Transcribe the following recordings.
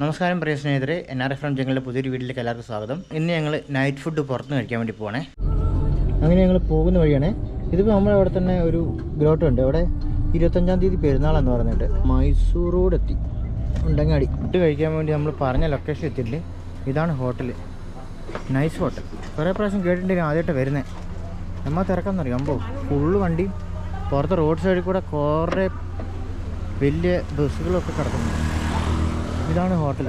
നമസ്കാരം പ്രിയ സ്നേഹിതരെ എൻ ആർ എഫ് എം ജംഗിളിലെ പുതിയൊരു വീട്ടിലേക്ക് എല്ലാവർക്കും സ്വാഗതം. ഇന്ന് ഞങ്ങൾ നൈറ്റ് ഫുഡ് പുറത്തുനിന്ന് കഴിക്കാൻ വേണ്ടി പോകണേ അങ്ങനെ ഞങ്ങൾ പോകുന്ന വഴിയാണ്. ഇതിപ്പോൾ നമ്മുടെ അവിടെ തന്നെ ഒരു ഗ്രോട്ട് ഉണ്ട്. അവിടെ ഇരുപത്തഞ്ചാം തീയതി പെരുന്നാളെന്ന് പറഞ്ഞിട്ട് മൈസൂർ റോഡ് എത്തി ഉണ്ടങ്ങാടി. ഫുഡ് കഴിക്കാൻ വേണ്ടി നമ്മൾ പറഞ്ഞ ലൊക്കേഷൻ എത്തിയിട്ടുണ്ട്. ഇതാണ് ഹോട്ടൽ നൈസ് ഹോട്ടൽ കുറേ പ്രാവശ്യം കേട്ടിട്ടുണ്ടെങ്കിൽ ആദ്യമായിട്ട് വരുന്നത് നമ്മൾ തിരക്കാന്ന് അറിയാം? അമ്പോ ഫുള്ള് വണ്ടി പുറത്ത് റോഡ് സൈഡിൽ കൂടെ കുറേ വലിയ ബസ്സുകളൊക്കെ കിടക്കുന്നു ഇതാണ് ഹോട്ടൽ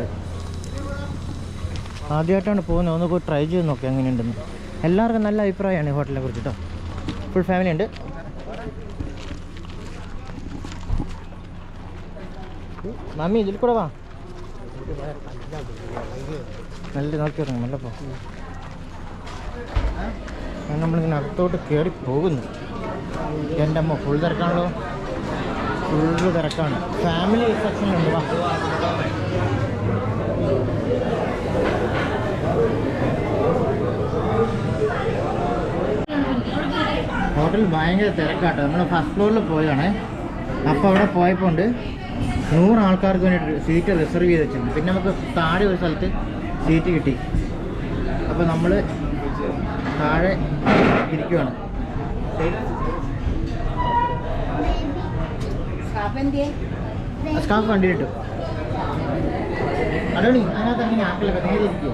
ആദ്യമായിട്ടാണ് പോകുന്നത്. ഒന്ന് പോയി ട്രൈ ചെയ്ത് നോക്കി എങ്ങനെയുണ്ടെന്ന്. എല്ലാവർക്കും നല്ല അഭിപ്രായമാണ് ഈ ഹോട്ടലിനെ കുറിച്ച് ഫുൾ ഫാമിലി ഉണ്ട്. മമ്മി ഇതിൽ കൂടെ വാ. നല്ല നോക്കി ഇറങ്ങും നല്ല പോ. നമ്മളിങ്ങനെ അകത്തോട്ട് കയറി പോകുന്നു. എന്റെ അമ്മ ഫുൾ തിരക്കാണല്ലോ. ഫുള്ള് തിരക്കാണ്. ഫാമിലി സെക്ഷൻ ഉണ്ട്. വാ. ഹോട്ടൽ ഭയങ്കര തിരക്കാട്ടോ. നമ്മൾ ഫസ്റ്റ് ഫ്ലോറിൽ പോയതാണ് അപ്പോൾ അവിടെ പോയപ്പോൾ ഉണ്ട് നൂറ് ആൾക്കാർക്ക് വേണ്ടി സീറ്റ് റിസർവ് ചെയ്ത് വെച്ചിട്ടുണ്ട്. പിന്നെ നമുക്ക് താഴെ ഒരു സ്ഥലത്ത് സീറ്റ് കിട്ടി. അപ്പോൾ നമ്മൾ താഴെ ഇരിക്കുവാണ്. സ്കാഫ് വണ്ടി കിട്ടും അതോണി അതിനകത്ത് അങ്ങനെ ആക്കില്ല നേരെ ഇരിക്കുക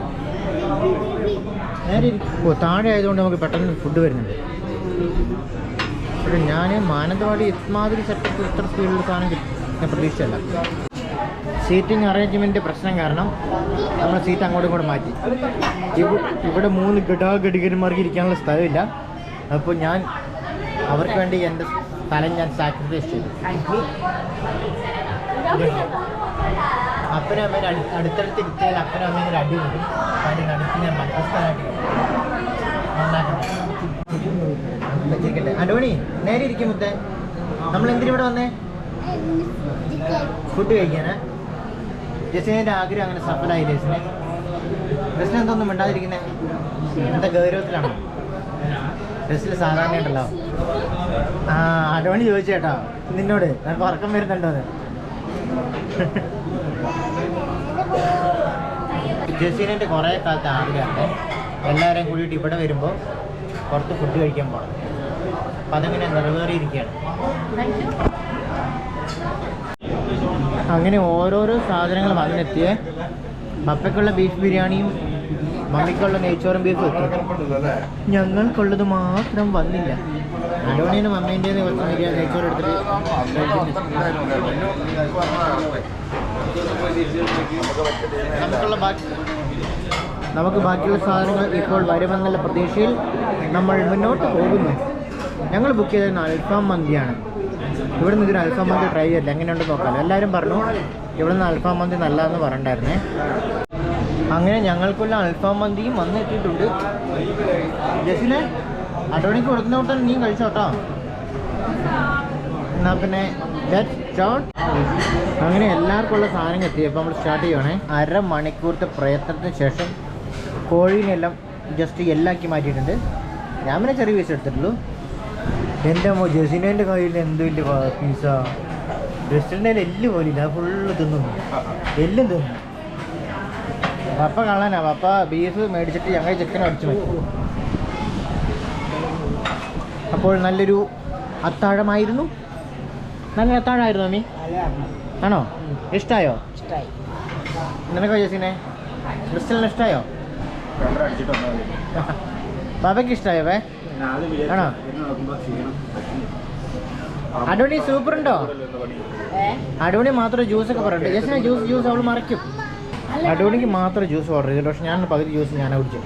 നേരെ ഇരിക്കും. ഓ താഴെ ആയതുകൊണ്ട് നമുക്ക് പെട്ടെന്ന് ഫുഡ് വരുന്നുണ്ട്. പക്ഷെ ഞാൻ മാനന്തവാടി ഇമാതിരി സെറ്റപ്പ് ഇത്ര സ്പീഡിൽ സാധനം ഞാൻ പ്രതീക്ഷിച്ചല്ല സീറ്റിംഗ് അറേഞ്ച്മെന്റ് പ്രശ്നം കാരണം നമ്മൾ സീറ്റ് അങ്ങോട്ടും ഇങ്ങോട്ടും മാറ്റി. ഇവിടെ മൂന്ന് ഗഡാ ഗഡികന്മാർക്ക് ഇരിക്കാനുള്ള സ്ഥലമില്ല. അപ്പോൾ ഞാൻ അവർക്ക് വേണ്ടി എന്റെ സ്ഥലം ഞാൻ സാക്രിഫൈസ് ചെയ്തു. അപ്പനും അമ്മേനെ അടു- അടുത്തടുത്ത് ഇരുത്തിയാൽ അപ്പനും അമ്മേനെ ഒരു അടി കൊടുക്കും അതിന്റെ നടുക്ക് ഞാൻ മധ്യസ്ഥനായിട്ട് നേരെ ഇരിക്കും മുത്തേ. നമ്മൾ എന്തിനു ഇവിടെ വന്നേ? ഫുഡ് കഴിക്കാനാ? ജസിനെ ആഗ്രഹം അങ്ങനെ സഫലായി ജസിനെ ജസിന് എന്തൊന്നും മിണ്ടാതിരിക്കുന്നേ. എന്താ ഗൗരവത്തിലാണോ? ഡ്രസ്സിൽ സാധാരണ ഉണ്ടല്ലോ. ആ അടവണി ചോദിച്ചേട്ടാ നിന്നോട്. നിനക്ക് ഉറക്കം വരുന്നുണ്ടോ എന്ന്. ജസീനന്റെ കുറേ കാലത്ത് ആഗ്രഹമാണ് എല്ലാവരെയും കൂടിയിട്ട് ഇവിടെ വരുമ്പോൾ പുറത്ത് ഫുഡ് കഴിക്കാൻ പോകണം അപ്പം അതങ്ങനെ നിറവേറിയിരിക്കുകയാണ്. അങ്ങനെ ഓരോരോ സാധനങ്ങൾ വന്നെത്തിയേ പപ്പയ്ക്കുള്ള ബീഫ് ബിരിയാണിയും മമ്മിക്കുള്ള നെയ്ച്ചോറും ബീഫും എത്തി ഞങ്ങൾക്കുള്ളത് മാത്രം വന്നില്ല. അലോണിയും മമ്മീന്റെ നെയ്ച്ചോറ് എടുത്തിട്ട് നമുക്ക് ബാക്കിയുള്ള സാധനങ്ങൾ ഇപ്പോൾ വരുമെന്നുള്ള പ്രതീക്ഷയിൽ നമ്മൾ മുന്നോട്ട് പോകുന്നു. ഞങ്ങൾ ബുക്ക് ചെയ്തിരുന്ന അൽഫാം മന്തിയാണ്. ഇവിടെ നിന്ന് ഇതിന് അൽഫാം മന്തി ട്രൈ ചെയ്തില്ല എങ്ങനെയുണ്ടെന്ന് നോക്കാം. എല്ലാവരും പറഞ്ഞു ഇവിടെ നിന്ന് അൽഫാം മന്തി നല്ലതെന്ന് പറഞ്ഞിട്ടുണ്ടായിരുന്നേ. അങ്ങനെ ഞങ്ങൾക്കുള്ള അൽഫാം മന്തിയും വന്നെത്തിയിട്ടുണ്ട്. ജസിലെ അടോണിക്ക് കൊടുക്കുന്ന കൂട്ടം നീ കഴിച്ചോട്ടോ. എന്നാ പിന്നെ അങ്ങനെ എല്ലാവർക്കും ഉള്ള സാധനം എത്തി. അപ്പോൾ നമ്മൾ സ്റ്റാർട്ട് ചെയ്യുവാണേ. അരമണിക്കൂറത്തെ പ്രയത്നത്തിന് ശേഷം കോഴീനെല്ലാം ജസ്റ്റ് എല്ലാക്കി മാറ്റിയിട്ടുണ്ട്. ഞാൻ പിന്നെ ചെറിയ പീസ് എടുത്തിട്ടുള്ളൂ. എന്റെ അമ്മ ജസിനേന്റെ കയ്യിൽ എന്ത് വലിയ പീസ ജസ്റ്റിന്റെ എല്ല് പോലില്ല ഫുള്ള് തിന്നു എല്ലും തിന്നു പപ്പ കള്ളനാ പപ്പ ബീഫ് മേടിച്ചിട്ട് ഞങ്ങൾ ചിക്കൻ അടിച്ചു അപ്പോൾ നല്ലൊരു അത്താഴമായിരുന്നു. നല്ല അത്താഴമായിരുന്നു അമ്മി? ആണോ? ഇഷ്ടായോ? നിനക്കോ ജസിനെ? ക്രിസ്റ്റലിന് ഇഷ്ടായോ? ബാബയ്ക്ക് ഇഷ്ടായോ വേ? ആണോ? അടിപൊളി സൂപ്പർ ഉണ്ടോ? അടിപൊളി മാത്രം ജ്യൂസ് ഒക്കെ പറയണ്ടോ ജസിനെ ജ്യൂസ് ജ്യൂസ് അവൾ മറയ്ക്കും അടിപൊളിക്ക് മാത്രം ജ്യൂസ് ഓർഡർ ചെയ്തിട്ട് പക്ഷെ ഞാൻ പകുതി ജ്യൂസ് ഞാൻ കുടിച്ചു.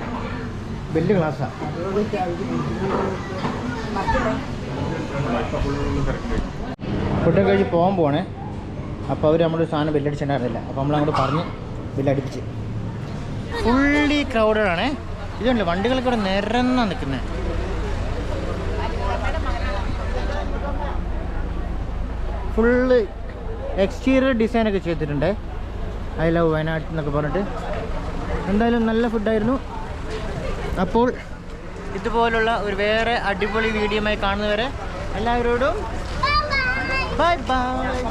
വലിയ ഗ്ലാസ്സാണ് ഫുഡൊക്കെ കഴിച്ച് പോകാൻ പോകണേ അപ്പോൾ അവർ നമ്മുടെ സാധനം ബില്ലടിച്ചിട്ടുണ്ടായിരുന്നില്ല. അപ്പോൾ നമ്മൾ അങ്ങോട്ട് പറഞ്ഞ് ബില്ലടിപ്പിച്ച് ഫുള്ളി ക്രൗഡഡ് ആണേ. ഇതുണ്ട് വണ്ടികളൊക്കെ ഇവിടെ നിരന്ന നിൽക്കുന്നത് ഫുള്ള് എക്സ്റ്റീരിയർ ഡിസൈനൊക്കെ ചെയ്തിട്ടുണ്ട്. ഐ ലവ് വയനാട് എന്നൊക്കെ പറഞ്ഞിട്ട്. എന്തായാലും നല്ല ഫുഡായിരുന്നു. അപ്പോൾ ഇതുപോലുള്ള ഒരു വേറെ അടിപൊളി വീഡിയോ ആയി കാണുന്നവരെ എല്ലാവരോടും ബൈ ബൈ